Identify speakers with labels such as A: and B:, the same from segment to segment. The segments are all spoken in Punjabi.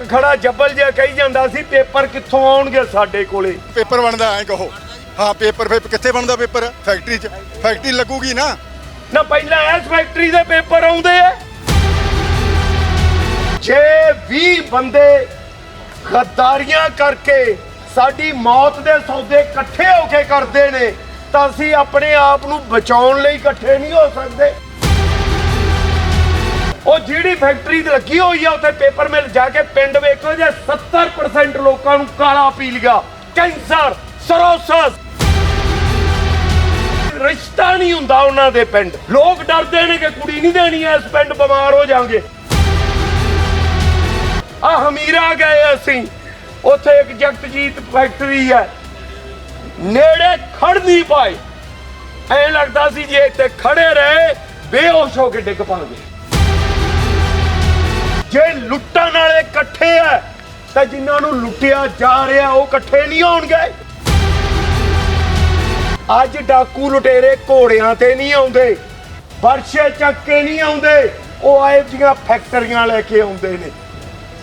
A: ਇੱਕ ਖੜਾ ਜੱਬਲ ਜਿਹਾ ਕਹੀ ਜਾਂਦਾ ਸੀ ਪੇਪਰ ਕਿੱਥੋਂ ਆਉਣਗੇ ਸਾਡੇ ਕੋਲੇ?
B: ਪੇਪਰ ਬਣਦਾ ਐ ਕਹੋ। ਹਾਂ ਪੇਪਰ ਫਿਰ ਕਿੱਥੇ ਬਣਦਾ ਪੇਪਰ? ਫੈਕਟਰੀ 'ਚ। ਫੈਕਟਰੀ ਲੱਗੂਗੀ ਨਾ।
A: ਨਾ ਪਹਿਲਾਂ ਇਸ ਫੈਕਟਰੀ ਦੇ ਪੇਪਰ ਆਉਂਦੇ ਆ। ਜੇ 20 ਬੰਦੇ ਗੱਦਾਰੀਆਂ ਕਰਕੇ ਸਾਡੀ ਮੌਤ ਦੇ ਸੌਦੇ ਇਕੱਠੇ ਹੋ ਕੇ ਕਰਦੇ ਨੇ ਤਾਂ ਅਸੀਂ ਆਪਣੇ ਆਪ ਨੂੰ ਬਚਾਉਣ ਲਈ ਇਕੱਠੇ ਨਹੀਂ ਹੋ ਸਕਦੇ। ਉਹ ਜਿਹੜੀ ਫੈਕਟਰੀ ਤੇ ਲੱਗੀ ਹੋਈ ਆ, ਉੱਥੇ ਪੇਪਰ ਮਿਲ ਜਾ ਕੇ ਪਿੰਡ ਵੇਖੋ ਜੇ 70% ਲੋਕਾਂ ਨੂੰ ਕਾਲਾ ਪੀ ਲਿਆ ਕੈਂਸਰ ਸਰੋਸਸ ਰਿਸ਼ਤਾ ਨਹੀਂ ਹੁੰਦਾ ਉਹਨਾਂ ਦੇ ਪਿੰਡ। ਲੋਕ ਡਰਦੇ ਨੇ ਕਿ ਕੁੜੀ ਨਹੀਂ ਦੇਣੀ ਐ ਇਸ ਪਿੰਡ ਬਿਮਾਰ ਹੋ ਜਾਾਂਗੇ ਆ ਹਮੀਰਾ ਗਏ ਅਸੀਂ। ਉੱਥੇ ਇੱਕ ਜਗਤਜੀਤ ਫੈਕਟਰੀ ਹੈ ਨੇੜੇ ਖੜ ਨਹੀਂ ਪਾਏ। ਐ ਲੱਗਦਾ ਸੀ ਜੇ ਇੱਥੇ ਖੜੇ ਰਹੇ, ਬੇਹੋਸ਼ ਹੋ ਕੇ ਡਿੱਗ ਪਾਂਗੇ ਜੇ ਲੁੱਟਣ ਵਾਲੇ ਇਕੱਠੇ ਐ ਤਾਂ ਜਿਨ੍ਹਾਂ ਨੂੰ ਲੁੱਟਿਆ ਜਾ ਰਿਹਾ, ਉਹ ਇਕੱਠੇ ਨਹੀਂ ਹੋਣਗੇ। ਅੱਜ ਡਾਕੂ ਲੁਟੇਰੇ ਘੋੜਿਆਂ ਤੇ ਨਹੀਂ ਆਉਂਦੇ, ਵਰਸ਼ੇ ਚੱਕ ਕੇ ਨਹੀਂ ਆਉਂਦੇ, ਉਹ ਆਏ ਦੀਆਂ ਫੈਕਟਰੀਆਂ ਲੈ ਕੇ ਆਉਂਦੇ ਨੇ।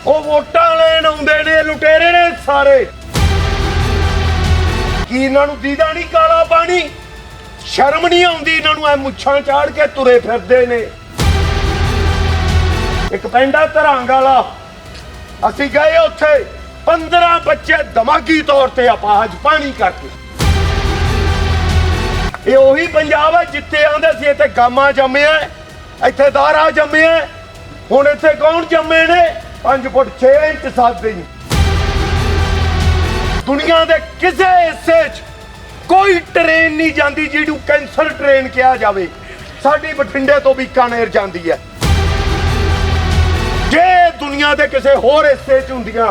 A: ਉਹ ਵੋਟਾਂ ਲੈਣ ਆਉਂਦੇ ਨੇ, ਲੁਟੇਰੇ ਨੇ ਸਾਰੇ। ਕੀ ਇਹਨਾਂ ਨੂੰ ਦੀਦਾ ਨਹੀਂ ਕਾਲਾ ਪਾਣੀ? ਸ਼ਰਮ ਨਹੀਂ ਆਉਂਦੀ ਇਹਨਾਂ ਨੂੰ, ਐ ਮੁੱਛਾਂ ਚਾੜ ਕੇ ਤੁਰੇ ਫਿਰਦੇ ਨੇ। ਇੱਕ ਪੈਂਡਾ ਧਰੰਗ ਵਾਲਾ। ਅਸੀਂ ਗਏ ਉੱਥੇ 15 ਬੱਚੇ ਦਿਮਾਗੀ ਤੌਰ ਤੇ ਅਪਾਹਜ ਪਾਣੀ ਕਰਕੇ। ਇਹ ਉਹੀ ਪੰਜਾਬ ਹੈ, ਜਿੱਥੇ ਆਂਦੇ ਸੀ, ਇੱਥੇ ਗਾਮਾ ਜੰਮਿਆ ਇੱਥੇ ਦਾਰਾ ਜੰਮਿਆ ਹੁਣ ਇੱਥੇ ਕੌਣ ਜੰਮੇ ਨੇ? 5 ਫੁੱਟ 6 ਇੰਚ ਸਾਦੇ ਜੀ ਦੁਨੀਆ ਦੇ ਕਿਸੇ ਹਿੱਸੇ 'ਚ ਕੋਈ ਟ੍ਰੇਨ ਨਹੀਂ ਜਾਂਦੀ ਜਿਹਨੂੰ ਕੈਂਸਰ ਟ੍ਰੇਨ ਕਿਹਾ ਜਾਵੇ। ਸਾਡੀ ਬਠਿੰਡੇ ਤੋਂ ਬੀਕਾਨੇਰ ਜਾਂਦੀ ਹੈ। ਦੁਨੀਆ ਦੇ ਕਿਸੇ ਹੋਰ ਹਿੱਸੇ 'ਚ ਹੁੰਦੀਆਂ।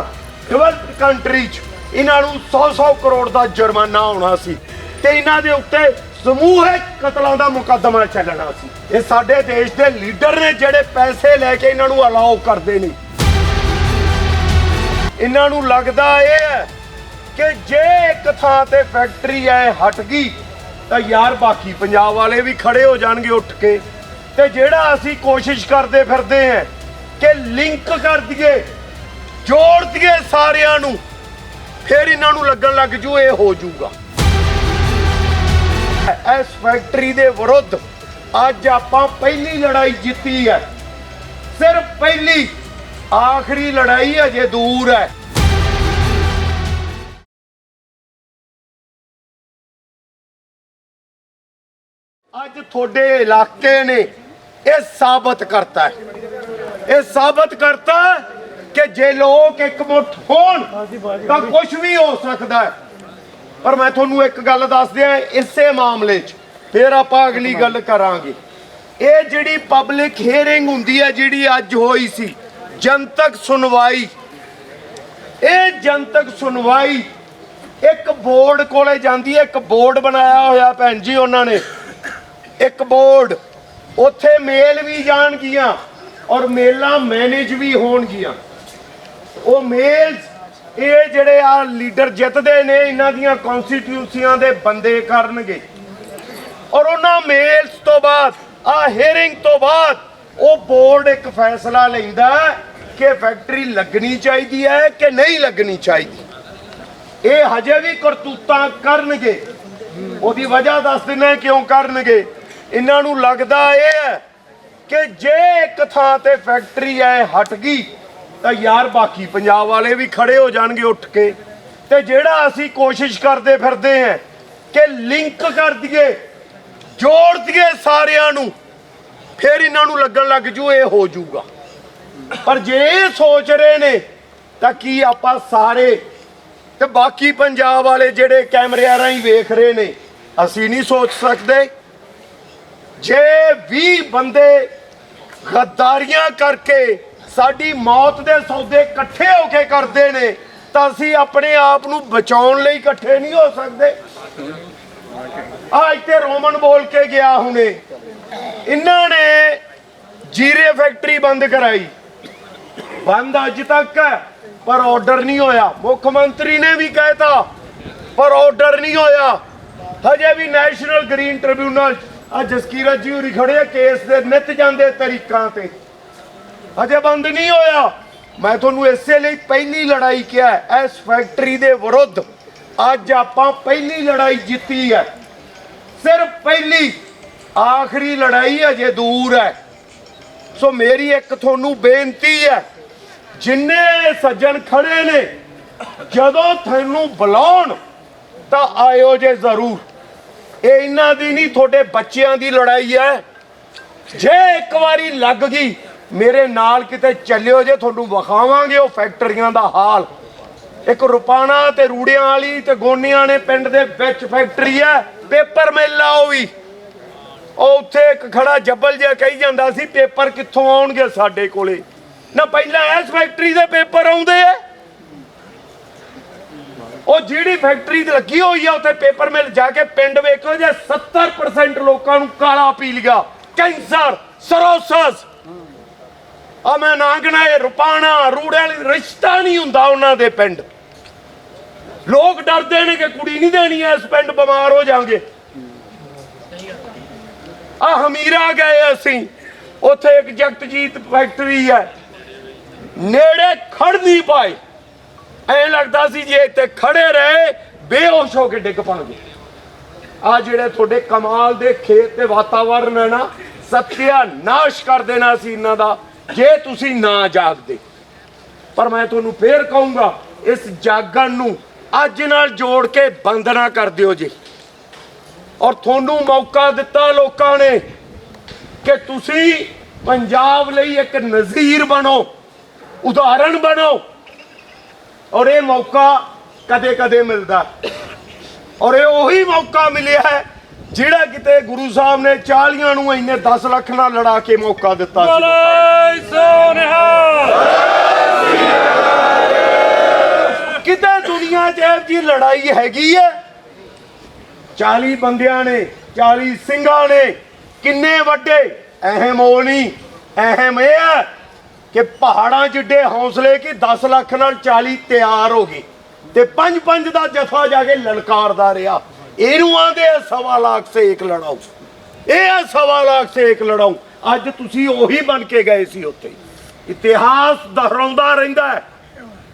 A: ਡਿਵੈਲਪਡ ਕੰਟਰੀ 'ਚ ਇਹਨਾਂ ਨੂੰ 100-100 ਕਰੋੜ ਦਾ ਜੁਰਮਾਨਾ ਹੋਣਾ ਸੀ ਤੇ ਇਹਨਾਂ ਦੇ ਉੱਤੇ ਸਮੂਹਿਕ ਕਤਲਾਂ ਦਾ ਮੁਕੱਦਮਾ ਚੱਲਣਾ ਸੀ। ਇਹ ਸਾਡੇ ਦੇਸ਼ ਦੇ ਲੀਡਰ ਨੇ ਜਿਹੜੇ ਪੈਸੇ ਲੈ ਕੇ ਇਹਨਾਂ ਨੂੰ ਅਲਾਉ ਕਰਦੇ ਨੇ। ਇਹਨਾਂ ਨੂੰ ਲੱਗਦਾ ਇਹ ਹੈ ਕਿ ਜੇ ਇੱਕ ਥਾਂ ਤੇ ਫੈਕਟਰੀ ਐ ਹਟ ਗਈ, ਤਾਂ ਯਾਰ ਬਾਕੀ ਪੰਜਾਬ ਵਾਲੇ ਵੀ ਖੜੇ ਹੋ ਜਾਣਗੇ ਉੱਠ ਕੇ। ਤੇ ਜਿਹੜਾ ਅਸੀਂ ਕੋਸ਼ਿਸ਼ ਕਰਦੇ ਫਿਰਦੇ ਹਾਂ ਕਿ ਲਿੰਕ ਕਰ ਦਈਏ, ਜੋੜ ਦਈਏ ਸਾਰਿਆਂ ਨੂੰ, ਫਿਰ ਇਹਨਾਂ ਨੂੰ ਲੱਗਣ ਲੱਗ ਜੂ, ਇਹ ਹੋ ਜਾਊਗਾ ਇਸ ਫੈਕਟਰੀ ਦੇ ਵਿਰੁੱਧ ਅੱਜ ਆਪਾਂ ਪਹਿਲੀ ਲੜਾਈ ਜਿੱਤੀ ਹੈ। ਸਿਰਫ ਪਹਿਲੀ, ਆਖਰੀ ਲੜਾਈ ਅਜੇ ਦੂਰ ਹੈ। ਅੱਜ ਤੁਹਾਡੇ ਇਲਾਕੇ ਨੇ ਇਹ ਸਾਬਤ ਕਰਤਾ ਹੈ। ਇਹ ਸਾਬਤ ਕਰਤਾ ਕਿ ਜੇ ਲੋਕ ਇਕਮੁੱਠ ਹੋਣ ਤਾਂ ਕੁਝ ਵੀ ਹੋ ਸਕਦਾ ਹੈ। ਪਰ ਮੈਂ ਤੁਹਾਨੂੰ ਇੱਕ ਗੱਲ ਦੱਸ ਦਿਆਂ ਇਸੇ ਮਾਮਲੇ 'ਚ ਫਿਰ ਆਪਾਂ ਅਗਲੀ ਗੱਲ ਕਰਾਂਗੇ। ਇਹ ਜਿਹੜੀ ਪਬਲਿਕ ਹੀਅਰਿੰਗ ਹੁੰਦੀ ਹੈ ਜਿਹੜੀ ਅੱਜ ਹੋਈ ਸੀ ਜਨਤਕ ਸੁਣਵਾਈ ਇਹ ਜਨਤਕ ਸੁਣਵਾਈ ਇੱਕ ਬੋਰਡ ਕੋਲੇ ਜਾਂਦੀ ਹੈ ਇੱਕ ਬੋਰਡ ਬਣਾਇਆ ਹੋਇਆ ਭੈਣ ਜੀ ਉਹਨਾਂ ਨੇ। ਇੱਕ ਬੋਰਡ ਉੱਥੇ ਮੇਲ ਵੀ ਜਾਣਗੀਆਂ। ਔਰ ਮੇਲਾਂ ਮੈਨੇਜ ਵੀ ਹੋਣਗੀਆਂ। ਉਹ ਮੇਲਸ, ਇਹ ਜਿਹੜੇ ਆ ਲੀਡਰ ਜਿੱਤਦੇ ਨੇ, ਇਹਨਾਂ ਦੀਆਂ ਕਨਸਟੀਟਿਊਸੀਆਂ ਦੇ ਬੰਦੇ ਕਰਨਗੇ। ਔਰ ਉਹਨਾਂ ਮੇਲਸ ਤੋਂ ਬਾਅਦ, ਆ ਹੀਅਰਿੰਗ ਤੋਂ ਬਾਅਦ, ਉਹ ਬੋਰਡ ਇੱਕ ਫੈਸਲਾ ਲੈਂਦਾ ਕਿ ਫੈਕਟਰੀ ਲੱਗਣੀ ਚਾਹੀਦੀ ਹੈ ਕਿ ਨਹੀਂ ਲੱਗਣੀ ਚਾਹੀਦੀ। ਇਹ ਹਜੇ ਵੀ ਕਰਤੂਤਾਂ ਕਰਨਗੇ। ਉਹਦੀ ਵਜ੍ਹਾ ਦੱਸ ਦਿੰਦੇ ਕਿਉਂ ਕਰਨਗੇ। ਇਹਨਾਂ ਨੂੰ ਲੱਗਦਾ ਇਹ ਹੈ ਕਿ ਜੇ ਇੱਕ ਥਾਂ ਤੇ ਫੈਕਟਰੀ ਐ ਹਟ ਗਈ, ਤਾਂ ਯਾਰ ਬਾਕੀ ਪੰਜਾਬ ਵਾਲੇ ਵੀ ਖੜੇ ਹੋ ਜਾਣਗੇ ਉੱਠ ਕੇ। ਤੇ ਜਿਹੜਾ ਅਸੀਂ ਕੋਸ਼ਿਸ਼ ਕਰਦੇ ਫਿਰਦੇ ਹਾਂ ਕਿ ਲਿੰਕ ਕਰ ਦਈਏ, ਜੋੜ ਦਈਏ ਸਾਰਿਆਂ ਨੂੰ, ਫਿਰ ਇਹਨਾਂ ਨੂੰ ਲੱਗਣ ਲੱਗ ਜੂ, ਇਹ ਹੋ ਜਾਊਗਾ ਪਰ ਜੇ ਇਹ ਸੋਚ ਰਹੇ ਨੇ, ਤਾਂ ਕੀ ਆਪਾਂ ਸਾਰੇ ਤੇ ਬਾਕੀ ਪੰਜਾਬ ਵਾਲੇ ਜਿਹੜੇ ਕੈਮਰਿਆਂ ਰਾਹੀਂ ਵੇਖ ਰਹੇ ਨੇ, ਅਸੀਂ ਨਹੀਂ ਸੋਚ ਸਕਦੇ। ਜੇ 20 ਬੰਦੇ ਗੱਦਾਰੀਆਂ ਕਰਕੇ ਸਾਡੀ ਮੌਤ ਦੇ ਸੌਦੇ ਇਕੱਠੇ ਹੋ ਕੇ ਕਰਦੇ ਨੇ, ਤਾਂ ਅਸੀਂ ਆਪਣੇ ਆਪ ਨੂੰ ਬਚਾਉਣ ਲਈ ਇਕੱਠੇ ਨਹੀਂ ਹੋ ਸਕਦੇ। ਆ ਇੱਥੇ ਰੋਮਨ ਬੋਲ ਕੇ ਗਿਆ ਹੁਣੇ। ਇਹਨਾਂ ਨੇ ਜੀਰੇ ਫੈਕਟਰੀ ਬੰਦ ਕਰਾਈ। ਬੰਦ ਅੱਜ ਤੱਕ ਹੈ, ਪਰ ਆਰਡਰ ਨਹੀਂ ਹੋਇਆ। ਮੁੱਖ ਮੰਤਰੀ ਨੇ ਵੀ ਕਹਿਤਾ, ਪਰ ਆਰਡਰ ਨਹੀਂ ਹੋਇਆ। ਹਜੇ ਵੀ ਨੈਸ਼ਨਲ ਗ੍ਰੀਨ ਟ੍ਰਿਬਿਊਨਲ ਆ ਜਸਕੀਰਤ ਜੀ ਹੋਰੀ ਖੜੇ ਆ ਕੇਸ ਦੇ ਨਿਤ ਜਾਂਦੇ ਤਰੀਕਾਂ ਤੇ। ਹਜੇ ਬੰਦ ਨਹੀਂ ਹੋਇਆ। ਮੈਂ ਤੁਹਾਨੂੰ ਇਸੇ ਲਈ ਪਹਿਲੀ ਲੜਾਈ ਕਿਹਾ ਇਸ ਫੈਕਟਰੀ ਦੇ ਵਿਰੁੱਧ ਅੱਜ ਆਪਾਂ ਪਹਿਲੀ ਲੜਾਈ ਜਿੱਤੀ ਹੈ। ਸਿਰਫ ਪਹਿਲੀ, ਆਖਰੀ ਲੜਾਈ ਅਜੇ ਦੂਰ ਹੈ। ਸੋ ਮੇਰੀ ਇੱਕ ਤੁਹਾਨੂੰ ਬੇਨਤੀ ਹੈ, ਜਿੰਨੇ ਸੱਜਣ ਖੜੇ ਨੇ, ਜਦੋਂ ਤੁਹਾਨੂੰ ਬੁਲਾਉਣ ਤਾਂ ਆਇਓ ਜੇ ਜ਼ਰੂਰ। ਇਹ ਇਹਨਾਂ ਦੀ ਨਹੀਂ, ਤੁਹਾਡੇ ਬੱਚਿਆਂ ਦੀ ਲੜਾਈ ਹੈ। ਜੇ ਇੱਕ ਵਾਰੀ ਲੱਗ ਗਈ, ਮੇਰੇ ਨਾਲ ਕਿਤੇ ਚੱਲਿਓ ਜੇ, ਤੁਹਾਨੂੰ ਵਿਖਾਵਾਂਗੇ ਉਹ ਫੈਕਟਰੀਆਂ ਦਾ ਹਾਲ। ਇੱਕ ਰੁਪਾਣਾ ਤੇ ਰੂੜਿਆਂ ਵਾਲੀ ਤੇ ਗੋਨਿਆਂ ਨੇ ਪਿੰਡ ਦੇ ਵਿੱਚ ਫੈਕਟਰੀ ਹੈ, ਪੇਪਰ ਮਿਲ ਆ ਉਹ ਵੀ। ਉਹ ਉੱਥੇ ਇੱਕ ਖੜਾ ਜੱਬਲ ਜਿਹਾ ਕਹੀ ਜਾਂਦਾ ਸੀ, ਪੇਪਰ ਕਿੱਥੋਂ ਆਉਣਗੇ ਸਾਡੇ ਕੋਲੇ? ਨਾ, ਪਹਿਲਾਂ ਇਸ ਫੈਕਟਰੀ ਦੇ ਪੇਪਰ ਆਉਂਦੇ ਆ। ਉਹ ਜਿਹੜੀ ਫੈਕਟਰੀ ਤੇ ਲੱਗੀ ਹੋਈ ਆ, ਉੱਥੇ ਪੇਪਰ ਮਿਲ ਜਾ ਕੇ ਪਿੰਡ ਵੇਖੋ ਜੇ 70% ਲੋਕਾਂ ਨੂੰ ਕਾਲਾ ਪੀ ਲਿਆ ਕੈਂਸਰ ਸਰੋਸਸ ਆ ਮੈਂ ਨਾਂਗਣਾ ਇਹ ਰੁਪਾਣਾ ਰੂੜੇ ਵਾਲੀ ਰਿਸ਼ਤਾ ਨਹੀਂ ਹੁੰਦਾ ਉਹਨਾਂ ਦੇ ਪਿੰਡ। ਲੋਕ ਡਰਦੇ ਨੇ ਕਿ ਕੁੜੀ ਨਹੀਂ ਦੇਣੀ ਐ ਇਸ ਪਿੰਡ ਬਿਮਾਰ ਹੋ ਜਾਾਂਗੇ। ਆ ਹਮੀਰਾ ਗਏ ਅਸੀਂ। ਉੱਥੇ ਇੱਕ ਜਗਤਜੀਤ ਫੈਕਟਰੀ ਹੈ ਨੇੜੇ ਖੜ ਨਹੀਂ ਪਾਏ। ਐ ਲੱਗਦਾ ਸੀ ਜੇ ਇੱਥੇ ਖੜੇ ਰਹੇ, ਬੇਹੋਸ਼ ਹੋ ਕੇ ਡਿੱਗ ਪਣਗੇ। ਆ ਜਿਹੜੇ ਤੁਹਾਡੇ ਕਮਾਲ ਦੇ ਖੇਤ ਤੇ ਵਾਤਾਵਰਨ ਹੈ ਨਾ ਸਤਿਆ ਨਾਸ਼ ਕਰ ਦੇਣਾ ਸੀ ਇਹਨਾਂ ਦਾ, ਜੇ ਤੁਸੀਂ ਨਾ ਜਾਗਦੇ। ਪਰ ਮੈਂ ਤੁਹਾਨੂੰ ਫੇਰ ਕਹੂੰਗਾ, ਇਸ ਜਾਗਣ ਨੂੰ ਅੱਜ ਨਾਲ ਜੋੜ ਕੇ ਬੰਦ ਨਾ ਕਰ ਦਿਓ ਜੀ। ਔਰ ਤੁਹਾਨੂੰ ਮੌਕਾ ਦਿੱਤਾ ਲੋਕਾਂ ਨੇ ਕਿ ਤੁਸੀਂ ਪੰਜਾਬ ਲਈ ਇੱਕ ਨਜ਼ੀਰ ਬਣੋ ਉਦਾਹਰਣ ਬਣੋ ਔਰ ਇਹ ਮੌਕਾ ਕਦੇ ਕਦੇ ਮਿਲਦਾ। ਔਰ ਇਹ ਉਹੀ ਮੌਕਾ ਮਿਲਿਆ ਹੈ ਜਿਹੜਾ ਕਿਤੇ ਗੁਰੂ ਸਾਹਿਬ ਨੇ 40 ਨੂੰ ਇੰਨੇ 10 ਲੱਖ ਨਾਲ ਲੜਾ ਕੇ ਮੌਕਾ ਦਿੱਤਾ ਸੀ। ਕਿਤੇ ਦੁਨੀਆ 'ਚ ਇਹ ਜੀ ਲੜਾਈ ਹੈਗੀ ਹੈ? 40 ਬੰਦਿਆਂ ਨੇ 40 ਸਿੰਘਾਂ ਨੇ ਕਿੰਨੇ ਵੱਡੇ? ਅਹਿਮ ਉਹ ਨਹੀਂ ਅਹਿਮ ਇਹ ਹੈ ਕਿ ਪਹਾੜਾਂ ਜਿੱਡੇ ਹੌਸਲੇ ਕਿ 10 ਲੱਖ ਨਾਲ 40 ਤਿਆਰ ਹੋ ਗਏ ਤੇ ਪੰਜ ਪੰਜ ਦਾ ਜਥਾ ਜਾ ਕੇ ਲਲਕਾਰਦਾ ਰਿਹਾ। ਇਹਨੂੰ ਆਂਦੇ ਆ ਸਵਾ ਲੱਖ ਸੇ ਇੱਕ ਲੜਾਓ। ਇਹ ਆ ਸਵਾ ਲੱਖ ਸੇ ਇੱਕ ਲੜਾਓ। ਅੱਜ ਤੁਸੀਂ ਉਹੀ ਬਣ ਕੇ ਗਏ ਸੀ ਉੱਥੇ। ਇਤਿਹਾਸ ਦੁਹਰਾਉਂਦਾ ਰਹਿੰਦਾ ਹੈ।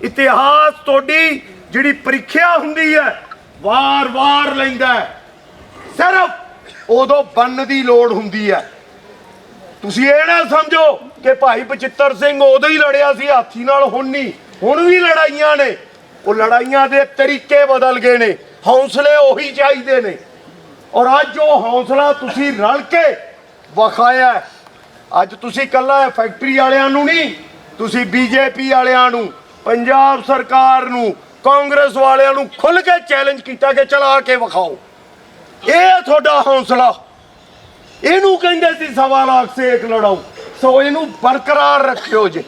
A: ਇਤਿਹਾਸ ਤੁਹਾਡੀ ਜਿਹੜੀ ਪ੍ਰੀਖਿਆ ਹੁੰਦੀ ਹੈ ਵਾਰ-ਵਾਰ ਲੈਂਦਾ ਹੈ। ਸਿਰਫ ਉਦੋਂ ਬੰਨ ਦੀ ਲੋੜ ਹੁੰਦੀ ਹੈ। ਤੁਸੀਂ ਇਹ ਨਾ ਸਮਝੋ ਕਿ ਭਾਈ ਬਚਿੱਤਰ ਸਿੰਘ ਉਦੋਂ ਹੀ ਲੜਿਆ ਸੀ, ਹਾਥੀ ਨਾਲ ਹੁਣ ਨਹੀਂ ਹੁਣ ਵੀ ਲੜਾਈਆਂ ਨੇ। ਉਹ ਲੜਾਈਆਂ ਦੇ ਤਰੀਕੇ ਬਦਲ ਗਏ ਨੇ। ਹੌਸਲੇ ਉਹੀ ਚਾਹੀਦੇ ਨੇ। ਔਰ ਅੱਜ ਉਹ ਹੌਸਲਾ ਤੁਸੀਂ ਰਲ ਕੇ ਵਿਖਾਇਆ ਅੱਜ ਤੁਸੀਂ ਕੱਲਾ ਫੈਕਟਰੀ ਵਾਲਿਆਂ ਨੂੰ ਨਹੀਂ, ਤੁਸੀਂ ਬੀਜੇਪੀ ਵਾਲਿਆਂ ਨੂੰ, ਪੰਜਾਬ ਸਰਕਾਰ ਨੂੰ, ਕਾਂਗਰਸ ਵਾਲਿਆਂ ਨੂੰ ਖੁੱਲ ਕੇ ਚੈਲੰਜ ਕੀਤਾ ਕਿ ਚਲਾ ਕੇ ਵਿਖਾਓ। ਇਹ ਤੁਹਾਡਾ ਹੌਸਲਾ। ਇਹਨੂੰ ਕਹਿੰਦੇ ਸੀ ਸਵਾ ਲੱਖ ਸੇਕ ਲੜਾਓ। ਸੋ ਇਹਨੂੰ ਬਰਕਰਾਰ ਰੱਖਿਓ ਜੇ।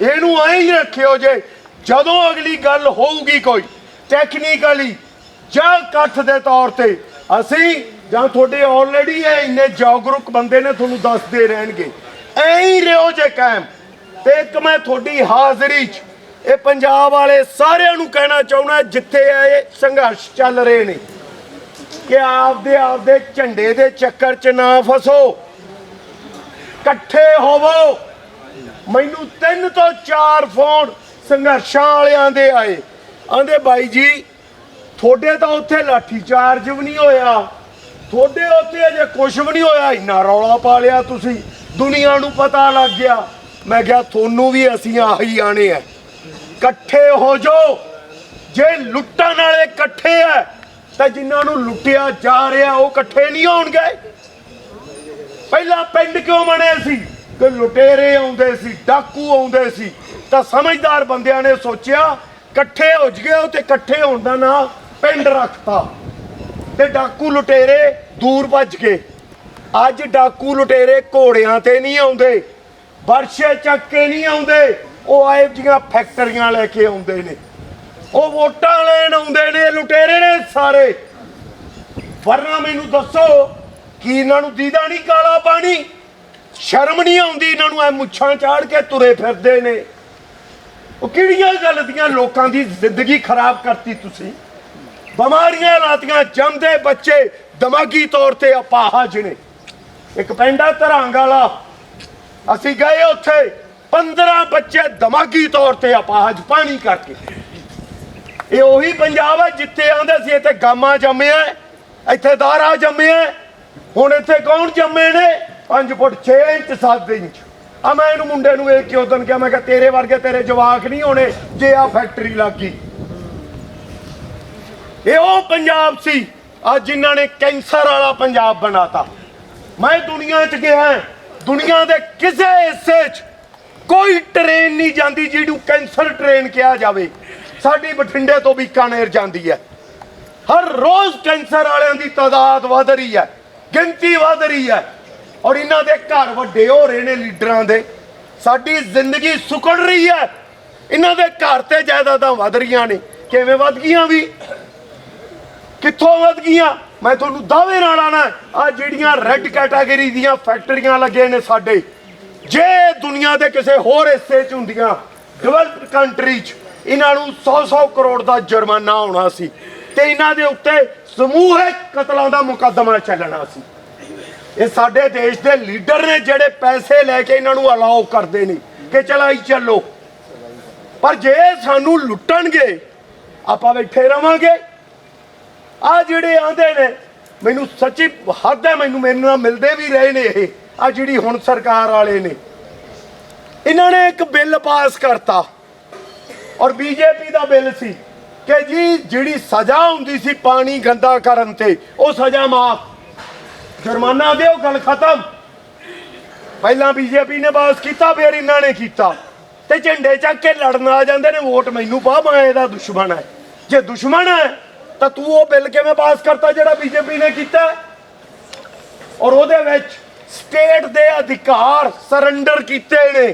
A: ਇਹਨੂੰ ਐਂ ਹੀ ਰੱਖਿਓ ਜੇ, ਜਦੋਂ ਅਗਲੀ ਗੱਲ ਹੋਊਗੀ ਕੋਈ ਟੈਕਨੀਕਲੀ ਜਾਂ ਇਕੱਠ ਦੇ ਤੌਰ ਤੇ, ਅਸੀਂ ਜਾਂ ਤੁਹਾਡੇ ਆਲਰੇਡੀ ਇਹ ਇੰਨੇ ਜਾਗਰੂਕ ਬੰਦੇ ਨੇ ਤੁਹਾਨੂੰ ਦੱਸਦੇ ਰਹਿਣਗੇ। ਐਂ ਹੀ ਰਿਓ ਜੇ ਕਾਇਮ। ਤੇ ਇੱਕ ਮੈਂ ਤੁਹਾਡੀ ਹਾਜ਼ਰੀ 'ਚ ਇਹ ਪੰਜਾਬ ਵਾਲੇ ਸਾਰਿਆਂ ਨੂੰ ਕਹਿਣਾ ਚਾਹੁੰਦਾ, ਜਿੱਥੇ ਇਹ ਸੰਘਰਸ਼ ਚੱਲ ਰਹੇ ਨੇ। ਕਿ ਆਪਦੇ ਆਪਦੇ ਝੰਡੇ ਦੇ ਚੱਕਰ 'ਚ ਨਾ ਫਸੋ। ਇਕੱਠੇ ਹੋਵੋ। ਮੈਨੂੰ ਤਿੰਨ ਤੋਂ ਚਾਰ ਫੋਨ ਸੰਘਰਸ਼ਾਂ ਵਾਲਿਆਂ ਦੇ ਆਏ। ਆਂਦੇ, ਬਾਈ ਜੀ, ਤੁਹਾਡੇ ਤਾਂ ਉੱਥੇ ਲਾਠੀ ਚਾਰਜ ਵੀ ਨਹੀਂ ਹੋਇਆ। ਤੁਹਾਡੇ ਉੱਥੇ ਅਜੇ ਕੁਝ ਵੀ ਨਹੀਂ ਹੋਇਆ। ਇੰਨਾ ਰੌਲਾ ਪਾ ਲਿਆ ਤੁਸੀਂ। ਦੁਨੀਆ ਨੂੰ ਪਤਾ ਲੱਗ ਗਿਆ। ਮੈਂ ਕਿਹਾ, ਤੁਹਾਨੂੰ ਵੀ ਅਸੀਂ ਆਹੀ ਆਣੇ ਆ। ਇਕੱਠੇ ਹੋ ਜਾਓ। ਜੇ ਲੁੱਟਣ ਵਾਲੇ ਇਕੱਠੇ ਆ, ਤਾਂ ਜਿਨ੍ਹਾਂ ਨੂੰ ਲੁੱਟਿਆ ਜਾ ਰਿਹਾ, ਉਹ ਇਕੱਠੇ ਨਹੀਂ ਹੋਣਗੇ। ਪਹਿਲਾਂ ਪਿੰਡ ਕਿਉਂ ਬਣੇ ਸੀ? ਕਿ ਲੁਟੇਰੇ ਆਉਂਦੇ ਸੀ, ਡਾਕੂ ਆਉਂਦੇ ਸੀ। ਤਾਂ ਸਮਝਦਾਰ ਬੰਦਿਆਂ ਨੇ ਸੋਚਿਆ, ਇਕੱਠੇ ਹੋ ਜਗੇ ਤੇ ਇਕੱਠੇ ਹੋਣ ਦਾ ਨਾਂ ਪਿੰਡ ਰੱਖਤਾ। ਤੇ ਡਾਕੂ ਲੁਟੇਰੇ ਦੂਰ ਭੱਜ ਗਏ। ਅੱਜ ਡਾਕੂ ਲੁਟੇਰੇ ਘੋੜਿਆਂ ਤੇ ਨਹੀਂ ਆਉਂਦੇ, ਵਰਸ਼ੇ ਚੱਕ ਕੇ ਨਹੀਂ ਆਉਂਦੇ, ਉਹ ਆਏ ਜੀਆਂ ਫੈਕਟਰੀਆਂ ਲੈ ਕੇ ਆਉਂਦੇ ਨੇ। ਉਹ ਵੋਟਾਂ ਲੈਣ ਆਉਂਦੇ ਨੇ ਲੁਟੇਰੇ ਨੇ ਸਾਰੇ। ਵਰਨਾ ਮੈਨੂੰ ਦੱਸੋ ਕੀ ਇਹਨਾਂ ਨੂੰ ਦੀਦਾ ਨਹੀਂ ਕਾਲਾ ਪਾਣੀ? ਸ਼ਰਮ ਨਹੀਂ ਆਉਂਦੀ ਇਹਨਾਂ ਨੂੰ, ਐ ਮੁੱਛਾਂ ਚਾੜ ਕੇ ਤੁਰੇ ਫਿਰਦੇ ਨੇ। ਉਹ ਕਿਹੜੀਆਂ ਗੱਲ ਲੋਕਾਂ ਦੀ ਜ਼ਿੰਦਗੀ ਖਰਾਬ ਕਰਤੀ ਤੁਸੀਂ? ਬਿਮਾਰੀਆਂ ਲਾਤੀਆਂ, ਜੰਮਦੇ ਬੱਚੇ ਦਿਮਾਗੀ ਤੌਰ ਤੇ ਅਪਾਹਜ ਨੇ। ਇੱਕ ਪਿੰਡਾ ਧਰਾਂਗ ਵਾਲਾ, ਅਸੀਂ ਗਏ ਉੱਥੇ 15 ਬੱਚੇ ਦਿਮਾਗੀ ਤੌਰ ਤੇ ਅਪਾਹਜ, ਪਾਣੀ ਕਰਕੇ। ਇਹ ਉਹੀ ਪੰਜਾਬ ਹੈ ਜਿੱਥੇ ਆਂਦੇ ਸੀ, ਇੱਥੇ ਗਾਮਾ ਜੰਮਿਆ ਇੱਥੇ ਦਾਰਾ ਜੰਮਿਆ ਹੁਣ ਇੱਥੇ ਕੌਣ ਜੰਮੇ ਨੇ? 5 ਫੁੱਟ 6 ਇੰਚ 7 ਇੰਚ। ਆ ਮੈਂ ਇਹਨੂੰ ਮੁੰਡੇ ਨੂੰ ਇਹ ਕਿਉਂ ਉਦੋਂ ਕਿਹਾ? ਮੈਂ ਕਿਹਾ ਤੇਰੇ ਵਰਗੇ ਤੇਰੇ ਜਵਾਕ ਨਹੀਂ ਹੋਣੇ ਜੇ ਆ ਫੈਕਟਰੀ ਲੱਗੀ। ਇਹ ਉਹ ਪੰਜਾਬ ਸੀ, ਅੱਜ ਜਿਨ੍ਹਾਂ ਨੇ ਕੈਂਸਰ ਵਾਲਾ ਪੰਜਾਬ ਬਣਾਤਾ। ਮੈਂ ਦੁਨੀਆ 'ਚ ਗਿਆ, ਦੁਨੀਆ ਦੇ ਕਿਸੇ ਹਿੱਸੇ 'ਚ ਕੋਈ ਟ੍ਰੇਨ ਨਹੀਂ ਜਾਂਦੀ ਜਿਹਨੂੰ ਕੈਂਸਰ ਟ੍ਰੇਨ ਕਿਹਾ ਜਾਵੇ। ਸਾਡੀ ਬਠਿੰਡੇ ਤੋਂ ਬੀਕਾਨੇਰ ਜਾਂਦੀ ਹੈ। ਹਰ ਰੋਜ਼ ਕੈਂਸਰ ਵਾਲਿਆਂ ਦੀ ਤਾਦਾਦ ਵਧ ਰਹੀ ਹੈ। ਗਿਣਤੀ ਵਧ ਰਹੀ ਹੈ। ਔਰ ਇਹਨਾਂ ਦੇ ਘਰ ਵੱਡੇ ਹੋ ਰਹੇ ਨੇ ਲੀਡਰਾਂ ਦੇ। ਸਾਡੀ ਜ਼ਿੰਦਗੀ ਸੁਕੜ ਰਹੀ ਹੈ। ਇਹਨਾਂ ਦੇ ਘਰ ਤੇ ਜਾਇਦਾਦਾਂ ਵਧ ਰਹੀਆਂ ਨੇ। ਕਿਵੇਂ ਵਧ ਗਈਆਂ ਵੀ? ਕਿੱਥੋਂ ਵਧ ਗਈਆਂ? ਮੈਂ ਤੁਹਾਨੂੰ ਦਾਅਵੇ ਨਾਲ ਆਣਾ ਆ ਜਿਹੜੀਆਂ ਰੈੱਡ ਕੈਟਾਗਰੀ ਦੀਆਂ ਫੈਕਟਰੀਆਂ ਲੱਗੇ ਨੇ ਸਾਡੇ, ਜੇ ਦੁਨੀਆ ਦੇ ਕਿਸੇ ਹੋਰ ਹਿੱਸੇ 'ਚ ਹੁੰਦੀਆਂ ਡਿਵੈਲਪਡ ਕੰਟਰੀ 'ਚ, ਇਹਨਾਂ ਨੂੰ 100-100 ਕਰੋੜ ਦਾ ਜੁਰਮਾਨਾ ਹੋਣਾ ਸੀ। ਤੇ ਇਹਨਾਂ ਦੇ ਉੱਤੇ ਸਮੂਹਿਕ ਕਤਲਾਂ ਦਾ ਮੁਕੱਦਮਾ ਚੱਲਣਾ ਸੀ। ਇਹ ਸਾਡੇ ਦੇਸ਼ ਦੇ ਲੀਡਰ ਨੇ ਜਿਹੜੇ ਪੈਸੇ ਲੈ ਕੇ ਇਹਨਾਂ ਨੂੰ ਅਲਾਉ ਕਰਦੇ ਨੇ ਕਿ ਚਲਾਈ ਚੱਲੋ। ਪਰ ਜੇ ਸਾਨੂੰ ਲੁੱਟਣਗੇ, ਆਪਾਂ ਬੈਠੇ ਰਵਾਂਗੇ। ਆ ਜਿਹੜੇ ਆਂਦੇ ਨੇ, ਮੈਨੂੰ ਸੱਚੀ ਹੱਦ ਹੈ, ਮੈਨੂੰ ਮੇਰੇ ਨਾਲ ਮਿਲਦੇ ਵੀ ਰਹੇ ਨੇ ਇਹ, ਆ ਜਿਹੜੀ ਹੁਣ ਸਰਕਾਰ ਵਾਲੇ ਨੇ। ਇਹਨਾਂ ਨੇ ਇੱਕ ਬਿੱਲ ਪਾਸ ਕਰਤਾ ਔਰ ਬੀਜੇਪੀ ਦਾ ਬਿੱਲ ਸੀ। ਕਿ ਜੀ, ਜਿਹੜੀ ਸਜ਼ਾ ਹੁੰਦੀ ਸੀ ਪਾਣੀ ਗੰਦਾ ਕਰਨ ਤੇ, ਉਹ ਸਜ਼ਾ ਮਾਫ। ਜੁਰਮਾਨਾ ਦਿਓ, ਗੱਲ ਖਤਮ। ਪਹਿਲਾਂ ਬੀਜੇਪੀ ਨੇ ਪਾਸ ਕੀਤਾ, ਫਿਰ ਇਹਨਾਂ ਨੇ ਕੀਤਾ। ਤੇ ਝੰਡੇ ਚੱਕ ਕੇ ਲੜਨ ਆ ਜਾਂਦੇ ਨੇ, ਵੋਟ ਮੈਨੂੰ ਪਾ, ਮੈਂ ਇਹਦਾ ਦੁਸ਼ਮਣ ਹੈ। ਜੇ ਦੁਸ਼ਮਣ ਹੈ, ਤਾਂ ਤੂੰ ਉਹ ਬਿੱਲ ਕਿਵੇਂ ਪਾਸ ਕਰਤਾ ਜਿਹੜਾ ਬੀਜੇਪੀ ਨੇ ਕੀਤਾ? ਔਰ ਉਹਦੇ ਵਿੱਚ ਸਟੇਟ ਦੇ ਅਧਿਕਾਰ ਸਰੈਂਡਰ ਕੀਤੇ ਨੇ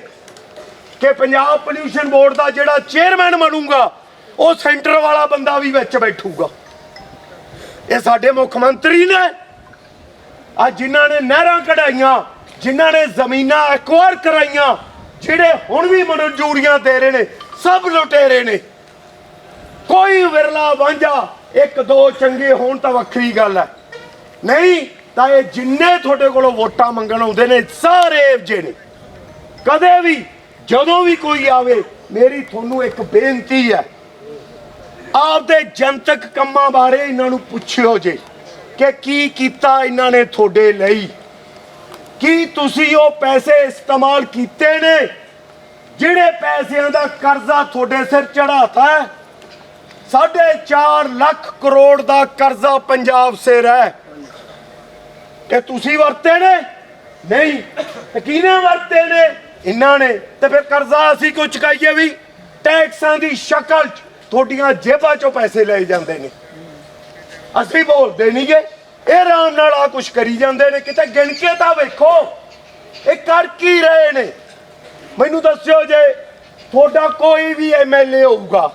A: ਕਿ ਪੰਜਾਬ ਪੋਲਿਊਸ਼ਨ ਬੋਰਡ ਦਾ ਜਿਹੜਾ ਚੇਅਰਮੈਨ ਬਣੂਗਾ ਉਹ ਸੈਂਟਰ ਵਾਲਾ ਬੰਦਾ ਵੀ ਵਿੱਚ ਬੈਠੂਗਾ। ਇਹ ਸਾਡੇ ਮੁੱਖ ਮੰਤਰੀ ਨੇ। ਆ ਜਿਨ੍ਹਾਂ ਨੇ ਨਹਿਰਾਂ ਕਢਾਈਆਂ, ਜਿਨ੍ਹਾਂ ਨੇ ਜ਼ਮੀਨਾਂ ਐਕਵਾਇਰ ਕਰਾਈਆਂ, ਜਿਹੜੇ ਹੁਣ ਵੀ ਮਨਜ਼ੂਰੀਆਂ ਦੇ ਰਹੇ ਨੇ, ਸਭ ਲੁਟੇਰੇ ਨੇ। ਕੋਈ ਵਿਰਲਾ ਵਾਂਝਾ, ਇੱਕ ਦੋ ਚੰਗੇ ਹੋਣ ਤਾਂ ਵੱਖਰੀ ਗੱਲ ਹੈ। ਨਹੀਂ, ਤਾਂ ਇਹ ਜਿੰਨੇ ਤੁਹਾਡੇ ਕੋਲੋਂ ਵੋਟਾਂ ਮੰਗਣ ਆਉਂਦੇ ਨੇ, ਸਾਰੇ ਇਹੋ ਨੇ। ਕਦੇ ਵੀ, ਜਦੋਂ ਵੀ ਕੋਈ ਆਵੇ, ਮੇਰੀ ਤੁਹਾਨੂੰ ਇੱਕ ਬੇਨਤੀ ਹੈ। ਆਪਦੇ ਜਨਤਕ ਕੰਮਾਂ ਬਾਰੇ ਇਹਨਾਂ ਨੂੰ ਪੁੱਛਿਓ ਜੇ ਕਿ ਕੀ ਕੀਤਾ ਇਹਨਾਂ ਨੇ ਤੁਹਾਡੇ ਲਈ? ਕੀ ਤੁਸੀਂ ਉਹ ਪੈਸੇ ਇਸਤੇਮਾਲ ਕੀਤੇ ਨੇ ਜਿਹੜੇ ਪੈਸਿਆਂ ਦਾ ਕਰਜ਼ਾ ਤੁਹਾਡੇ ਸਿਰ ਚੜਾਤਾ ਹੈ? ਸਾਢੇ 4 ਲੱਖ ਕਰੋੜ ਦਾ ਕਰਜ਼ਾ ਪੰਜਾਬ ਸਿਰ ਹੈ। ਕਿ ਤੁਸੀਂ ਵਰਤੇ ਨੇ? ਨਹੀਂ। ਤੇ ਕਿਹਨੇ ਵਰਤੇ ਨੇ? ਇਹਨਾਂ ਨੇ। ਤੇ ਫਿਰ ਕਰਜ਼ਾ ਅਸੀਂ ਕਿਉਂ ਚੁਕਾਈਏ ਵੀ? ਟੈਕਸਾਂ ਦੀ ਸ਼ਕਲ 'ਚ। ਤੁਹਾਡੀਆਂ ਜੇਬਾਂ 'ਚੋਂ ਪੈਸੇ ਲਏ ਜਾਂਦੇ ਨੇ। ਅਸੀਂ ਬੋਲਦੇ ਨਹੀਂਗੇ ਇਹ ਆਰਾਮ ਨਾਲ ਆ ਕੁਛ ਕਰੀ ਜਾਂਦੇ ਨੇ। ਕਿਤੇ ਗਿਣ ਕੇ ਤਾਂ ਵੇਖੋ। ਇਹ ਕਰ ਕੀ ਰਹੇ ਨੇ? ਮੈਨੂੰ ਦੱਸਿਓ ਜੇ ਤੁਹਾਡਾ ਕੋਈ ਵੀ ਐਮਐਲਏ ਹੋਊਗਾ,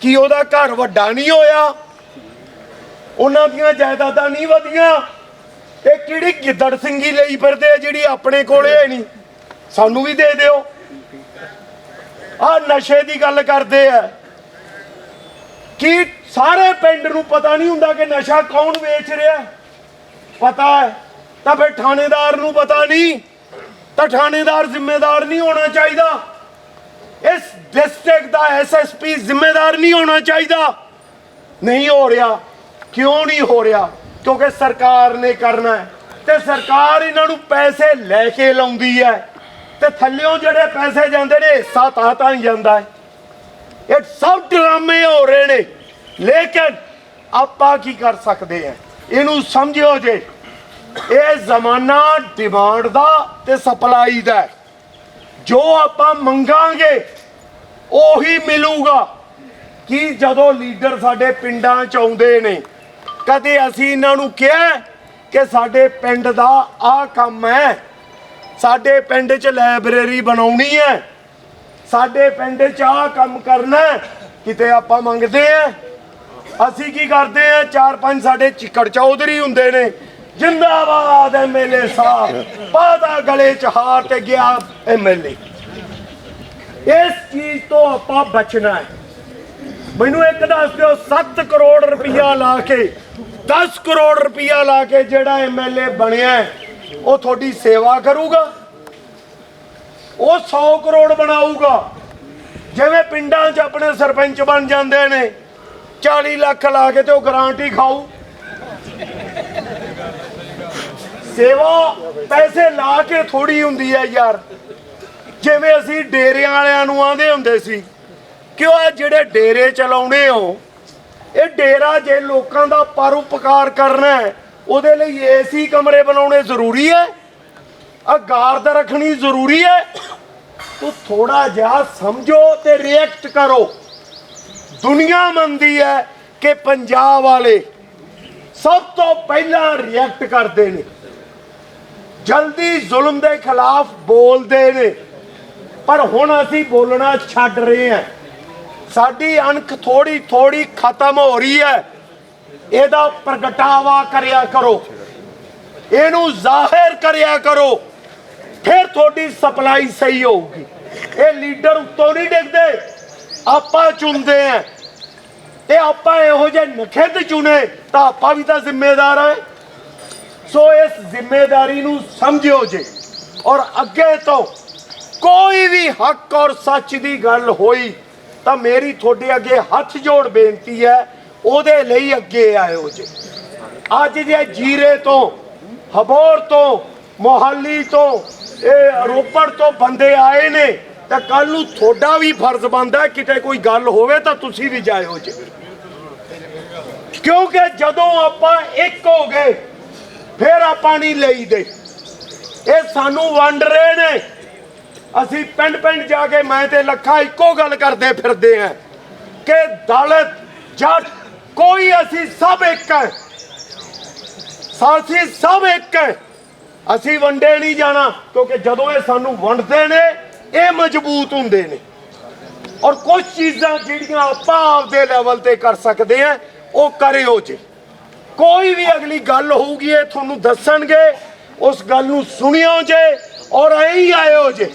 A: ਕੀ ਉਹਦਾ ਘਰ ਵੱਡਾ ਨਹੀਂ ਹੋਇਆ? ਉਹਨਾਂ ਦੀਆਂ ਜਾਇਦਾਦਾਂ ਨਹੀਂ ਵਧੀਆਂ? ਇਹ ਕਿਹੜੀ ਗਿੱਦੜ ਸਿੰਘੀ ਲਈ ਫਿਰਦੇ ਆ ਜਿਹੜੀ ਆਪਣੇ ਕੋਲੇ ਹੈ ਨਹੀਂ? ਸਾਨੂੰ ਵੀ ਦੇ ਦਿਓ। ਆ ਨਸ਼ੇ ਦੀ ਗੱਲ ਕਰਦੇ ਆ। ਕੀ ਸਾਰੇ ਪਿੰਡ ਨੂੰ ਪਤਾ ਨਹੀਂ ਹੁੰਦਾ ਕਿ ਨਸ਼ਾ ਕੌਣ ਵੇਚ ਰਿਹਾ? ਪਤਾ ਹੈ। ਤਾਂ ਫਿਰ ਥਾਣੇਦਾਰ ਨੂੰ ਪਤਾ ਨਹੀਂ। ਤਾਂ ਥਾਣੇਦਾਰ ਜ਼ਿੰਮੇਦਾਰ ਨਹੀਂ ਹੋਣਾ ਚਾਹੀਦਾ। ਇਸ ਡਿਸਟ੍ਰਿਕਟ ਦਾ ਐਸਐਸਪੀ ਜ਼ਿੰਮੇਦਾਰ ਨਹੀਂ ਹੋਣਾ ਚਾਹੀਦਾ। ਨਹੀਂ ਹੋ ਰਿਹਾ। ਕਿਉਂ ਨਹੀਂ ਹੋ ਰਿਹਾ? ਕਿਉਂਕਿ ਸਰਕਾਰ ਨੇ ਕਰਨਾ ਹੈ। ਤੇ ਸਰਕਾਰ ਇਹਨਾਂ ਨੂੰ ਪੈਸੇ ਲੈ ਕੇ ਲਾਉਂਦੀ ਹੈ। ਤੇ ਥੱਲਿਓਂ ਜਿਹੜੇ ਪੈਸੇ ਜਾਂਦੇ ਨੇ ਹਿੱਸਾ ਤਾਂ ਤਾਂ ਹੀ ਜਾਂਦਾ ਹੈ। ਇਹ ਸਭ ਡਰਾਮੇ ਹੋ ਰਹੇ ਨੇ। ਲੇਕਿਨ ਆਪਾਂ ਕੀ ਕਰ ਸਕਦੇ ਹਾਂ ਇਹਨੂੰ ਸਮਝਿਓ ਜੇ, ਇਹ ਜ਼ਮਾਨਾ ਡਿਮਾਂਡ ਦਾ ਤੇ ਸਪਲਾਈ ਦਾ ਜੋ ਆਪਾਂ ਮੰਗਾਂਗੇ, ਉਹੀ ਮਿਲੂਗਾ। ਕਿ ਜਦੋਂ ਲੀਡਰ ਸਾਡੇ ਪਿੰਡਾਂ ਚ ਆਉਂਦੇ ਨੇ, ਕਦੇ ਅਸੀਂ ਇਹਨਾਂ ਨੂੰ ਕਿਹਾ ਕਿ ਸਾਡੇ ਪਿੰਡ ਦਾ ਆਹ ਕੰਮ ਹੈ, ਸਾਡੇ ਪਿੰਡ 'ਚ ਲਾਇਬ੍ਰੇਰੀ ਬਣਾਉਣੀ ਹੈ ਸਾਡੇ ਪਿੰਡ 'ਚ ਆਹ ਕੰਮ ਕਰਨਾ ਕਿਤੇ ਆਪਾਂ ਮੰਗਦੇ ਆ। ਅਸੀਂ ਕੀ ਕਰਦੇ ਆ? ਚਾਰ ਪੰਜ ਸਾਡੇ ਚਿੱਕੜ ਚੌਧਰੀ ਹੁੰਦੇ ਨੇ। ਜਿੰਦਾਬਾਦ ਐਮਐਲਏ ਸਾਹਿਬ। ਪਾਦਾ ਗਲੇ 'ਚ ਹਾਰ ਤੇ ਗਿਆ ਐਮਐਲਏ ਇਸ ਚੀਜ਼ ਤੋਂ ਆਪਾਂ ਬਚਣਾ ਹੈ। ਮੈਨੂੰ ਇੱਕ ਦੱਸ ਦਿਓ 7 ਕਰੋੜ ਰੁਪਇਆ ਲਾ ਕੇ 10 ਕਰੋੜ ਰੁਪਇਆ ਲਾ ਕੇ ਜਿਹੜਾ ਐਮਐਲਏ ਬਣਿਆ ਉਹ ਤੁਹਾਡੀ ਸੇਵਾ ਕਰੂਗਾ। ਉਹ 100 ਕਰੋੜ ਬਣਾਊਗਾ। ਜਿਵੇਂ ਪਿੰਡਾਂ 'ਚ ਆਪਣੇ ਸਰਪੰਚ ਬਣ ਜਾਂਦੇ ਨੇ 40 ਲੱਖ ਲਾ ਕੇ ਤੇ ਉਹ ਗਾਰੰਟੀ ਖਾਊ। ਸੇਵਾ ਪੈਸੇ ਲਾ ਕੇ ਥੋੜੀ ਹੁੰਦੀ ਹੈ ਯਾਰ। ਜਿਵੇਂ ਅਸੀਂ ਡੇਰਿਆਂ ਵਾਲਿਆਂ ਨੂੰ ਆਂਦੇ ਹੁੰਦੇ ਸੀ ਕਿ ਉਹ ਜਿਹੜੇ ਡੇਰੇ ਚਲਾਉਣੇ ਹੋ, ਇਹ ਡੇਰਾ ਜੇ ਲੋਕਾਂ ਦਾ ਪਰਉਪਕਾਰ ਕਰਨਾ ਹੈ, ਉਹਦੇ ਲਈ ਏਸੀ ਕਮਰੇ ਬਣਾਉਣੇ ਜ਼ਰੂਰੀ ਹੈ? ਆ ਗਾਰਦ ਰੱਖਣੀ ਜ਼ਰੂਰੀ ਹੈ। ਤੂੰ ਥੋੜਾ ਜਿਹਾ ਸਮਝੋ ਤੇ ਰਿਐਕਟ ਕਰੋ। ਦੁਨੀਆ ਮੰਨਦੀ ਹੈ ਕਿ ਪੰਜਾਬ ਵਾਲੇ ਸਭ ਤੋਂ ਪਹਿਲਾਂ ਰਿਐਕਟ ਕਰਦੇ ਨੇ। ਜਲਦੀ ਜ਼ੁਲਮ ਦੇ ਖਿਲਾਫ ਬੋਲਦੇ ਨੇ। ਪਰ ਹੁਣ ਅਸੀਂ ਬੋਲਣਾ ਛੱਡ ਰਹੇ ਹਾਂ। ਸਾਡੀ ਅਣਖ ਥੋੜੀ ਥੋੜੀ ਖਤਮ ਹੋ ਰਹੀ ਹੈ। ਇਹਦਾ ਪ੍ਰਗਟਾਵਾ ਕਰਿਆ ਕਰੋ। ਇਹਨੂੰ ਜ਼ਾਹਿਰ ਕਰਿਆ ਕਰੋ। ਫਿਰ ਤੁਹਾਡੀ ਸਪਲਾਈ ਸਹੀ ਹੋਊਗੀ। ਇਹ ਲੀਡਰ ਉੱਤੋਂ ਨਹੀਂ ਡਿੱਗਦੇ। ਆਪਾਂ ਚੁਣਦੇ ਆ ਤੇ ਆਪਾਂ ਇਹੋ ਜਿਹੇ ਨਖਿੱਧ ਚੁਣੇ ਤਾਂ ਆਪਾਂ ਵੀ ਤਾਂ ਜ਼ਿੰਮੇਦਾਰ ਆ ਸੋ ਇਸ ਜ਼ਿੰਮੇਦਾਰੀ ਨੂੰ ਸਮਝਿਓ ਜੇ। ਔਰ ਅੱਗੇ ਤੋਂ ਕੋਈ ਵੀ ਹੱਕ ਔਰ ਸੱਚ ਦੀ ਗੱਲ ਹੋਈ ਤਾਂ ਮੇਰੀ ਤੁਹਾਡੇ ਅੱਗੇ ਹੱਥ ਜੋੜ ਬੇਨਤੀ ਹੈ, ਉਹਦੇ ਲਈ ਅੱਗੇ ਆਇਓ ਜੇ। ਅੱਜ ਜੇ ਜੀਰੇ ਤੋਂ, ਹਬੋਰ ਤੋਂ ਮੋਹਾਲੀ ਤੋਂ, ਇਹ ਰੋਪੜ ਤੋਂ ਬੰਦੇ ਆਏ ਨੇ, ਤਾਂ ਕੱਲ ਨੂੰ ਤੁਹਾਡਾ ਵੀ ਫਰਜ਼ ਬਣਦਾ ਕਿਤੇ ਕੋਈ ਗੱਲ ਹੋਵੇ ਤਾਂ ਤੁਸੀਂ ਵੀ ਜਾਇਓ ਜੇ। ਕਿਉਂਕਿ ਜਦੋਂ ਆਪਾਂ ਇੱਕ ਹੋ ਗਏ, ਫਿਰ ਆਪਾਂ ਨਹੀਂ ਲਈਦੇ। ਇਹ ਸਾਨੂੰ ਵੰਡ ਰਹੇ ਨੇ। ਅਸੀਂ ਪਿੰਡ ਪਿੰਡ ਜਾ ਕੇ ਮੈਂ ਤੇ ਲੱਖਾ ਇੱਕੋ ਗੱਲ ਕਰਦੇ ਫਿਰਦੇ ਆਂ ਕਿ ਦਲਿਤ, ਜੱਟ, ਕੋਈ ਅਸੀਂ ਸਭ ਇੱਕ ਹੈ। ਸਾਸੀ ਸਭ ਇੱਕ ਹੈ। ਅਸੀਂ ਵੰਡੇ ਨਹੀਂ ਜਾਣਾ, ਕਿਉਂਕਿ ਜਦੋਂ ਇਹ ਸਾਨੂੰ ਵੰਡਦੇ ਨੇ, ਇਹ ਮਜ਼ਬੂਤ ਹੁੰਦੇ ਨੇ। ਔਰ ਕੁਝ ਚੀਜ਼ਾਂ ਜਿਹੜੀਆਂ ਆਪਾਂ ਆਪਦੇ ਲੈਵਲ ਤੇ ਕਰ ਸਕਦੇ ਆ, ਉਹ ਕਰਿਓ ਜੀ। ਕੋਈ ਵੀ ਅਗਲੀ ਗੱਲ ਹੋਊਗੀ, ਇਹ ਤੁਹਾਨੂੰ ਦੱਸਣਗੇ, ਉਸ ਗੱਲ ਨੂੰ ਸੁਣਿਓ ਜੇ, ਔਰ ਐਂ ਆਇਓ ਜੇ।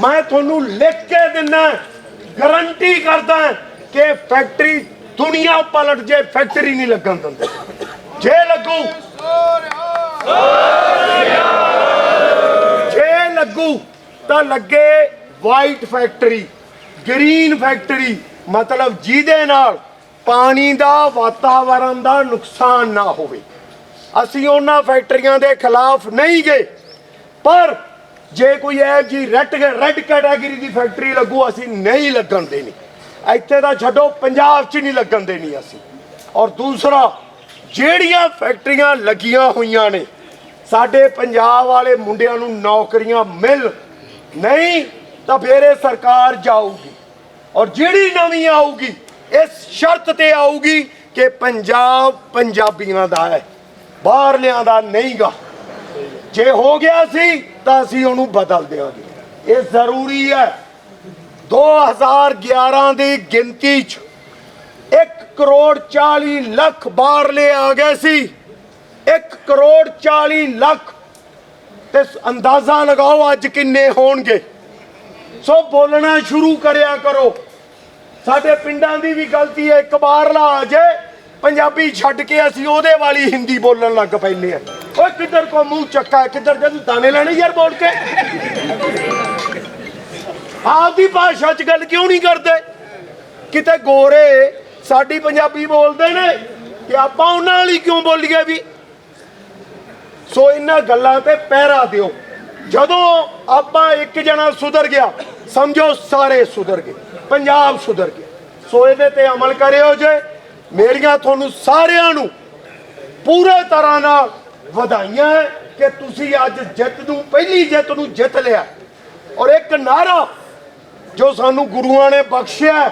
A: ਮੈਂ ਤੁਹਾਨੂੰ ਲਿਖ ਕੇ ਦਿੰਨਾ ਗਰੰਟੀ ਕਰਦਾ ਕਿ ਫੈਕਟਰੀ ਦੁਨੀਆ ਪਲਟ ਜੇ ਫੈਕਟਰੀ ਨਹੀਂ ਲੱਗਣ ਦਿੰਦੇ। ਜੇ ਲੱਗੂ। ਜੇ ਲੱਗੂ, ਤਾਂ ਲੱਗੇ ਵਾਈਟ ਫੈਕਟਰੀ ਗ੍ਰੀਨ ਫੈਕਟਰੀ ਮਤਲਬ ਜਿਹਦੇ ਨਾਲ ਪਾਣੀ ਦਾ ਵਾਤਾਵਰਣ ਦਾ ਨੁਕਸਾਨ ਨਾ ਹੋਵੇ। ਅਸੀਂ ਉਹਨਾਂ ਫੈਕਟਰੀਆਂ ਦੇ ਖਿਲਾਫ ਨਹੀਂ ਗਏ, ਪਰ ਜੇ ਕੋਈ ਇਹ ਜੀ ਰੈੱਡ ਰੈੱਡ ਕੈਟਾਗਰੀ ਦੀ ਫੈਕਟਰੀ ਲੱਗੂ, ਅਸੀਂ ਨਹੀਂ ਲੱਗਣ ਦੇਣੀ। ਇੱਥੇ ਤਾਂ ਛੱਡੋ, ਪੰਜਾਬ 'ਚ ਨਹੀਂ ਲੱਗਣ ਦੇਣੀ ਅਸੀਂ। ਔਰ ਦੂਸਰਾ, ਜਿਹੜੀਆਂ ਫੈਕਟਰੀਆਂ ਲੱਗੀਆਂ ਹੋਈਆਂ ਨੇ ਸਾਡੇ ਪੰਜਾਬ ਵਾਲੇ ਮੁੰਡਿਆਂ ਨੂੰ ਨੌਕਰੀਆਂ ਮਿਲ ਨਹੀਂ ਤਾਂ ਫਿਰ ਇਹ ਸਰਕਾਰ ਜਾਊਗੀ। ਔਰ ਜਿਹੜੀ ਨਵੀਂ ਆਊਗੀ, ਇਸ ਸ਼ਰਤ ਤੇ ਆਊਗੀ ਕਿ ਪੰਜਾਬ ਪੰਜਾਬੀਆਂ ਦਾ ਹੈ, ਬਾਹਰਲਿਆਂ ਦਾ ਨਹੀਂਗਾ। ਜੇ ਹੋ ਗਿਆ ਸੀ ਤਾਂ ਅਸੀਂ ਉਹਨੂੰ ਬਦਲ ਦਿਆਂਗੇ। ਇਹ ਜ਼ਰੂਰੀ ਹੈ। 2011 ਦੀ ਗਿਣਤੀ 'ਚ 1 ਕਰੋੜ 40 ਲੱਖ ਬਾਹਰਲੇ ਆ ਗਏ ਸੀ। 1 ਕਰੋੜ 40 ਲੱਖ ਤੇ ਅੰਦਾਜ਼ਾ ਲਗਾਓ ਅੱਜ ਕਿੰਨੇ ਹੋਣਗੇ। ਸੋ ਬੋਲਣਾ ਸ਼ੁਰੂ ਕਰਿਆ ਕਰੋ। ਸਾਡੇ ਪਿੰਡਾਂ ਦੀ ਵੀ ਗਲਤੀ ਹੈ, ਇੱਕ ਬਾਰ ਲਾ ਆ ਜੇ, ਪੰਜਾਬੀ ਛੱਡ ਕੇ ਅਸੀਂ ਉਹਦੇ ਵਾਲੀ ਹਿੰਦੀ ਬੋਲਣ ਲੱਗ ਪੈਨੇ ਆ ਓਏ, ਕਿੱਧਰ ਕੋ ਮੂੰਹ ਚੱਕਾ ਕਿੱਧਰ ਜੇ ਤੂੰ ਦਾਣੇ ਲੈਣੇ ਯਾਰ ਬੋਲ ਕੇ? ਆਪਦੀ ਭਾਸ਼ਾ 'ਚ ਗੱਲ ਕਿਉਂ ਨਹੀਂ ਕਰਦੇ? ਕਿਤੇ ਗੋਰੇ ਸਾਡੀ ਪੰਜਾਬੀ ਬੋਲਦੇ ਨੇ ਕਿ ਆਪਾਂ ਉਹਨਾਂ ਵਾਲੀ ਕਿਉਂ ਬੋਲੀਏ ਵੀ? ਸੋ ਇਹਨਾਂ ਗੱਲਾਂ ਤੇ ਪਹਿਰਾ ਦਿਓ। ਜਦੋਂ ਆਪਾਂ ਇੱਕ ਜਣਾ ਸੁਧਰ ਗਿਆ, ਸਮਝੋ ਸਾਰੇ ਸੁਧਰ ਗਏ, ਪੰਜਾਬ ਸੁਧਰ ਗਿਆ। ਸੋ ਇਹਦੇ ਤੇ ਅਮਲ ਕਰਿਓ ਜੇ। ਮੇਰੀਆਂ ਤੁਹਾਨੂੰ ਸਾਰਿਆਂ ਨੂੰ ਪੂਰੇ ਤਰ੍ਹਾਂ ਨਾਲ ਵਧਾਈਆਂ ਹੈ ਕਿ ਤੁਸੀਂ ਅੱਜ ਜਿੱਤ ਨੂੰ, ਪਹਿਲੀ ਜਿੱਤ ਨੂੰ ਜਿੱਤ ਲਿਆ। ਔਰ ਇੱਕ ਨਾਰਾ ਜੋ ਸਾਨੂੰ ਗੁਰੂਆਂ ਨੇ ਬਖਸ਼ਿਆ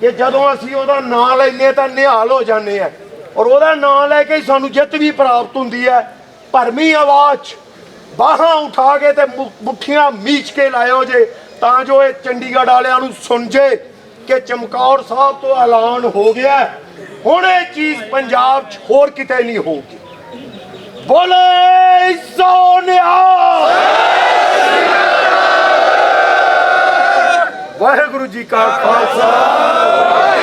A: ਕਿ ਜਦੋਂ ਅਸੀਂ ਉਹਦਾ ਨਾਂ ਲੈਨੇ ਤਾਂ ਨਿਹਾਲ ਹੋ ਜਾਂਦੇ ਆ ਔਰ ਉਹਦਾ ਨਾਂ ਲੈ ਕੇ ਸਾਨੂੰ ਜਿੱਤ ਵੀ ਪ੍ਰਾਪਤ ਹੁੰਦੀ ਹੈ। ਭਰਮੀ ਆਵਾਜ਼। ਬਾਹਾਂ ਉਠਾ ਕੇ ਤੇ ਮੁੱਠੀਆਂ ਮੀਚ ਕੇ ਲਾਇਓ ਜੇ, ਤਾਂ ਜੋ ਇਹ ਚੰਡੀਗੜ੍ਹ ਵਾਲਿਆਂ ਨੂੰ ਸੁਣ ਜੇ ਕਿ ਚਮਕੌਰ ਸਾਹਿਬ ਤੋਂ ਐਲਾਨ ਹੋ ਗਿਆ ਹੁਣ ਇਹ ਚੀਜ਼ ਪੰਜਾਬ 'ਚ ਹੋਰ ਕਿਤੇ ਨਹੀਂ ਹੋਊਗੀ। ਬੋਲੇ ਸੋਨਿਆ ਵਾਹਿਗੁਰੂ ਜੀ ਕਾ ਖਾਲਸਾ।